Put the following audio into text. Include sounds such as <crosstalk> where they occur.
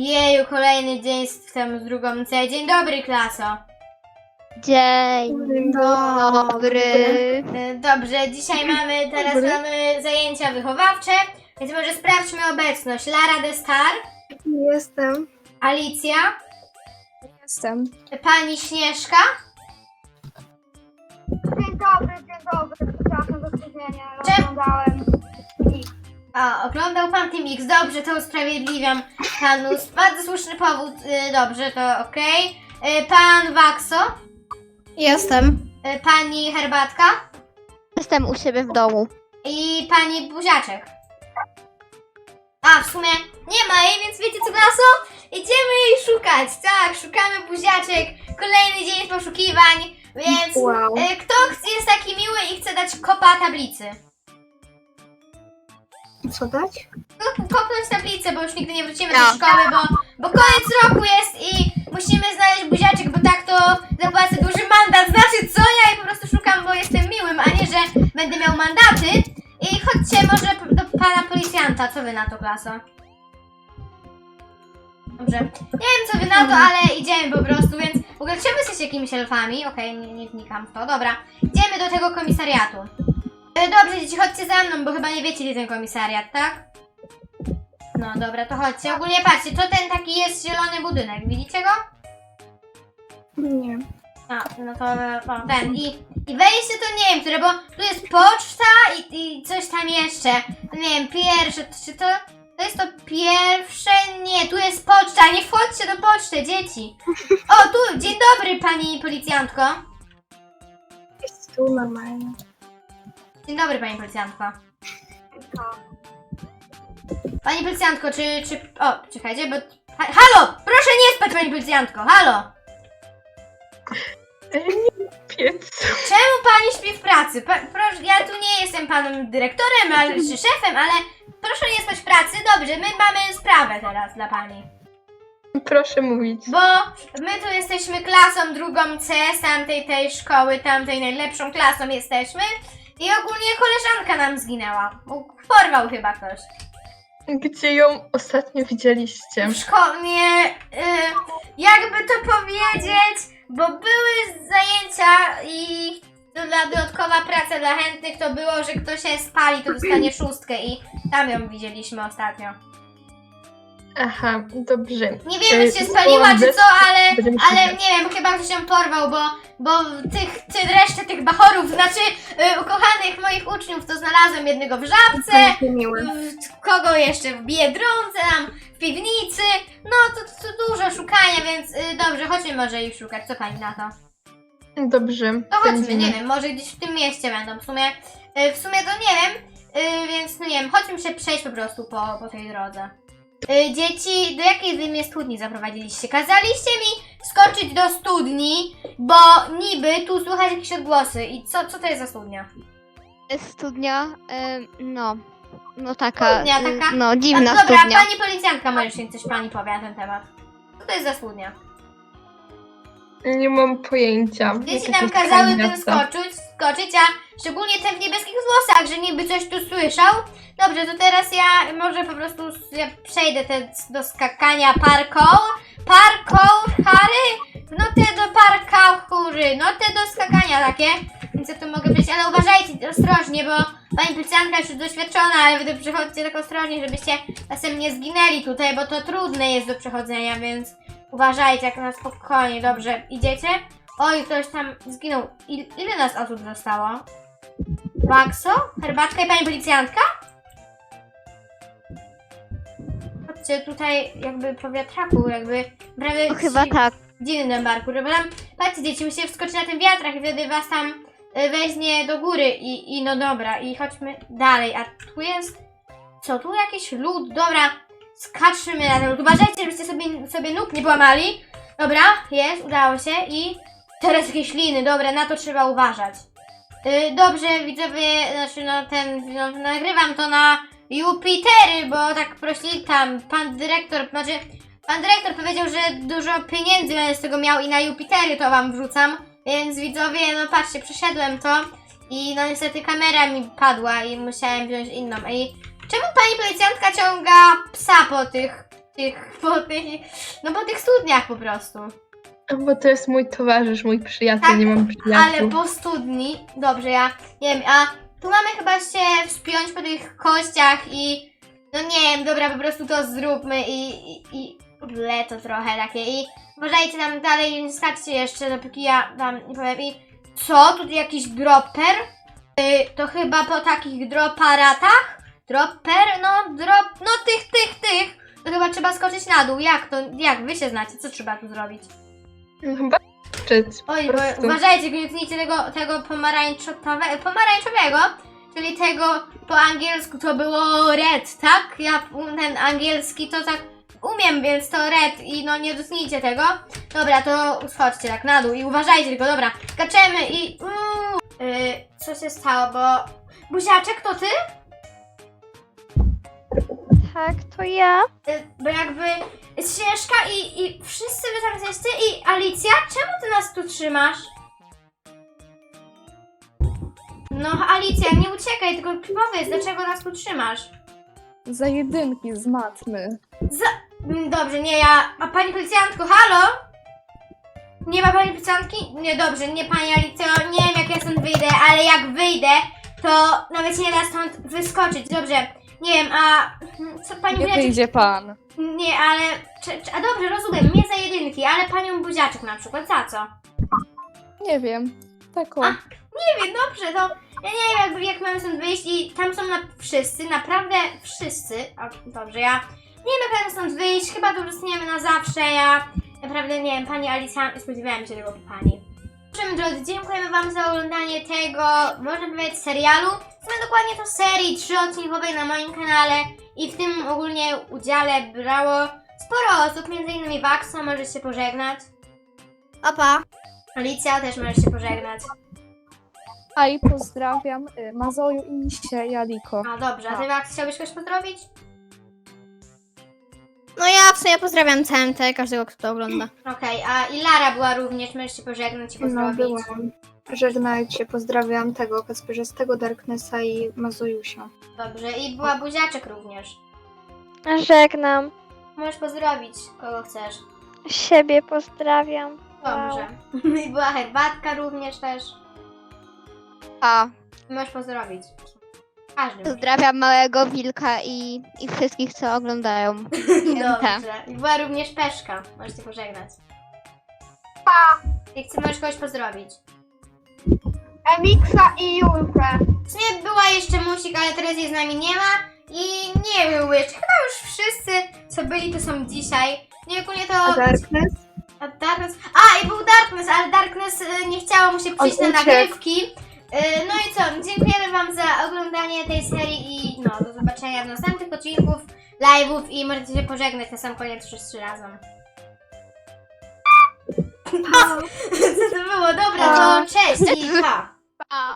Jeju, kolejny dzień z tym z drugą C. Dzień dobry, klaso. Dzień dobry. E, Dobrze, dzisiaj mamy, teraz Dobry. mamy zajęcia wychowawcze, więc może sprawdźmy obecność. Lara de Star, Jestem. Alicja, Jestem. pani Śnieżka, Dzień dobry, dzień dobry. Przepraszam za spóźnienie, ale Cze- oglądałem. A, oglądał pan Team X. Dobrze, to usprawiedliwiam panu. Bardzo słuszny powód. Y, Dobrze, to okej. Y, Pan Waxo, Jestem. y, pani Herbatka Jestem u siebie w domu. i pani Buziaczek. A, w sumie nie ma jej, więc wiecie co, klaso? Idziemy jej szukać. Tak, szukamy Buziaczek. Kolejny dzień poszukiwań, więc Wow. y, kto chce- jest taki miły i chce dać kopa tablicy? Co dać? No, kopnąć tablicę, bo już nigdy nie wrócimy do szkoły, bo, bo koniec roku jest i musimy znaleźć buziaczek, bo tak to zapłacę duży mandat. Znaczy co? Ja jej po prostu szukam, bo jestem miłym, a nie, że będę miał mandaty. I chodźcie może do pana policjanta. Co wy na to, klaso? Dobrze. Nie wiem, co wy na to, ale idziemy po prostu, więc w ogóle czemu jesteście jakimiś elfami? Okej, nie, nie wnikam w to. Dobra, idziemy do tego komisariatu. E, Dobrze, dzieci, chodźcie za mną, bo chyba nie wiecie, gdzie ten komisariat, tak? No dobra, to chodźcie. Ogólnie patrzcie, to ten taki jest zielony budynek, widzicie go? Nie. A, no to o, ten. I, I wejście to nie wiem, które, bo tu jest poczta i, i coś tam jeszcze. Nie wiem, pierwsze, czy to... To jest to pierwsze? Nie, tu jest poczta, nie wchodźcie do poczty, dzieci. O, tu, dzień dobry pani policjantko. Jest tu normalnie. Dzień dobry pani policjantko. Pani policjantko, czy, czy... O, czekajcie, bo... Ha, halo! Proszę nie spać, pani policjantko, halo! Piec. Czemu pani śpi w pracy? Pa, proszę, ja tu nie jestem panem dyrektorem ale, czy szefem, ale proszę nie spać w pracy. Dobrze, my mamy sprawę teraz dla pani. Proszę mówić. Bo my tu jesteśmy klasą drugą C z tamtej tej szkoły, tamtej najlepszą klasą jesteśmy. I ogólnie koleżanka nam zginęła. Porwał chyba ktoś. Gdzie ją ostatnio widzieliście? W szkolnie, y, jakby to powiedzieć, bo były zajęcia i dla dodatkowa praca dla chętnych to było, że kto się spali, to dostanie szóstkę i tam ją widzieliśmy ostatnio. Aha, dobrze. Nie wiem, czy się spaliła, czy co, ale, ale nie wiem, chyba ktoś ją porwał, bo, bo tych, ty, resztę tych bachorów, znaczy y, ukochanych moich uczniów, to znalazłem jednego w żabce, w- kogo jeszcze w Biedronce, tam w piwnicy. No to, to dużo szukania, więc y, dobrze, chodźmy może ich szukać. Co pani na to? Dobrze. To chodźmy, będziemy. nie wiem, może gdzieś w tym mieście będą. W sumie, y, w sumie to nie wiem, y, więc no nie wiem, chodźmy się przejść po prostu po, po tej drodze. Y, dzieci, do jakiej wy mnie studni zaprowadziliście? Kazaliście mi skoczyć do studni, bo niby tu słychać jakieś odgłosy. I co, co to jest za studnia? Studnia, no, no taka, Studnia y, taka? no dziwna A, dobra, studnia. pani policjantka może się coś pani powie na ten temat. Co to jest za studnia? Nie mam pojęcia. Dzieci nam kazały tym skoczyć, skoczyć, a szczególnie ten w niebieskich włosach, że niby coś tu słyszał. Dobrze, to teraz ja może po prostu ja przejdę te, do skakania parkour. Parkour, Harry? No te do parkoury, no te do skakania takie. Więc ja tu mogę przejść, ale uważajcie ostrożnie, bo pani policjantka już doświadczona, ale wy przechodźcie tak ostrożnie, żebyście czasem nie zginęli tutaj, bo to trudne jest do przechodzenia, więc uważajcie jak na spokojnie, dobrze. Idziecie? Oj, ktoś tam zginął. Il, ile nas osób zostało? Waxo? Herbatka i pani policjantka? Tutaj jakby po wiatraku, jakby prawie No, chyba tak. dziwnym barku, żeby tam, patrzcie dzieci, musicie wskoczyć na ten wiatrak i wtedy was tam y, weźmie do góry i, i no dobra, i chodźmy dalej, a tu jest, co, tu jakiś lód, dobra, skaczmy na ten lód, uważajcie, żebyście sobie, sobie nóg nie połamali, dobra, jest, udało się i teraz jakieś liny, dobra, na to trzeba uważać. Y, dobrze, widzowie, znaczy no ten, no, nagrywam to na Jupitery, bo tak prosili tam, pan dyrektor, znaczy Pan dyrektor powiedział, że dużo pieniędzy będę z tego miał i na Jupitery to wam wrzucam. Więc widzowie, no patrzcie, przeszedłem to i no niestety kamera mi padła i musiałem wziąć inną. I czemu pani policjantka ciąga psa po tych tych, po tych, no po tych studniach po prostu. Bo to jest mój towarzysz, mój przyjaciel, Tak, nie mam przyjaciół. Ale po studni, dobrze, ja nie wiem, a tu mamy chyba się wspiąć po tych kościach i no nie wiem, dobra, po prostu to zróbmy i, i, i to trochę takie i uważajcie tam dalej, nie skaczcie jeszcze, dopóki ja wam nie powiem i co, tu jakiś dropper? Y, to chyba po takich droparatach? Dropper, no drop, no tych, tych, tych, to chyba trzeba skoczyć na dół, jak to, jak, wy się znacie, co trzeba tu zrobić? No Chyba Oj, bo uważajcie, nie tnijcie tego, tego pomarańczowe, pomarańczowego, czyli tego po angielsku to było red, tak? Ja ten angielski to tak umiem, więc to red i no nie dotknijcie tego. Dobra, to schodźcie tak na dół i uważajcie tylko, dobra, skaczemy i... Uuu. Yy, co się stało, bo... Buziaczek, to ty? Tak, to ja. Y, Bo jakby Śnieżka i, i wszyscy wy tam jesteście i Alicja, czemu ty nas tu trzymasz? No Alicja, nie uciekaj, tylko powiedz, dlaczego nas tu trzymasz? Za jedynki z matmy. Mm, Dobrze, nie ja. A pani policjantko, halo? Nie ma pani policjantki? Nie, dobrze, nie pani Alicjo, nie wiem jak ja stąd wyjdę, ale jak wyjdę, to nawet nie da stąd wyskoczyć, dobrze. Nie wiem, a co pani Nie Buziaczek- wyjdzie pan. Nie, ale. Czy, czy, a dobrze, rozumiem, nie za jedynki, ale panią buziaczek na przykład, za co? Nie wiem. Tak o. A. Nie wiem, dobrze, to. Ja nie wiem, jakby jak mamy stąd wyjść i tam są na, wszyscy, naprawdę wszyscy. O, dobrze, ja nie wiem, jak mamy stąd wyjść, chyba tu zostaniemy na zawsze. Ja naprawdę nie wiem, pani Alicja, spodziewałem się tego po pani. Dobrze, drodzy, dziękujemy Wam za oglądanie tego, można powiedzieć, serialu. Sumie dokładnie to serii trzyodcinkowej na moim kanale i w tym ogólnie udziale brało sporo osób, m.in. Waxo, możesz się pożegnać. Opa. Alicja też możesz się pożegnać. A i pozdrawiam y, Mazoju i Misie i Aliko. A dobrze, a ty Wax chciałbyś kogoś pozdrowić? No ja w sumie pozdrawiam CMT, każdego kto to ogląda. Okej, a i Lara była również, możesz się pożegnać i No, pozdrowić. byłam. Żegnajcie, pozdrawiam tego Kasperzystego, Darknessa i Mazojusia. Dobrze, i była Buziaczek również. Żegnam. Możesz pozdrowić, kogo chcesz. Siebie pozdrawiam. Dobrze. <laughs> I była herbatka również też. A. Możesz pozdrowić. Każdy. Pozdrawiam małego wilka i, i wszystkich, co oglądają. <laughs> Dobrze. I była również Peszka. Możesz się pożegnać. Pa! I chcę, możesz kogoś pozdrowić. Emiksa i Julkę. Sumie była jeszcze Musik, ale teraz jej z nami nie ma. I nie był jeszcze. Chyba już wszyscy, co byli, to są dzisiaj. Nie, ogólnie to... A Darkness? A Darkness. A, i był Darkness, ale Darkness y, nie chciało mu się przyjść na uciekł. nagrywki. Y, No i co? Dziękujemy Wam za oglądanie tej serii i no, do zobaczenia w następnych odcinków, live'ów i możecie się pożegnać na sam koniec wszyscy razem. <laughs> Co to było? Dobra, to cześć i pa! Pa.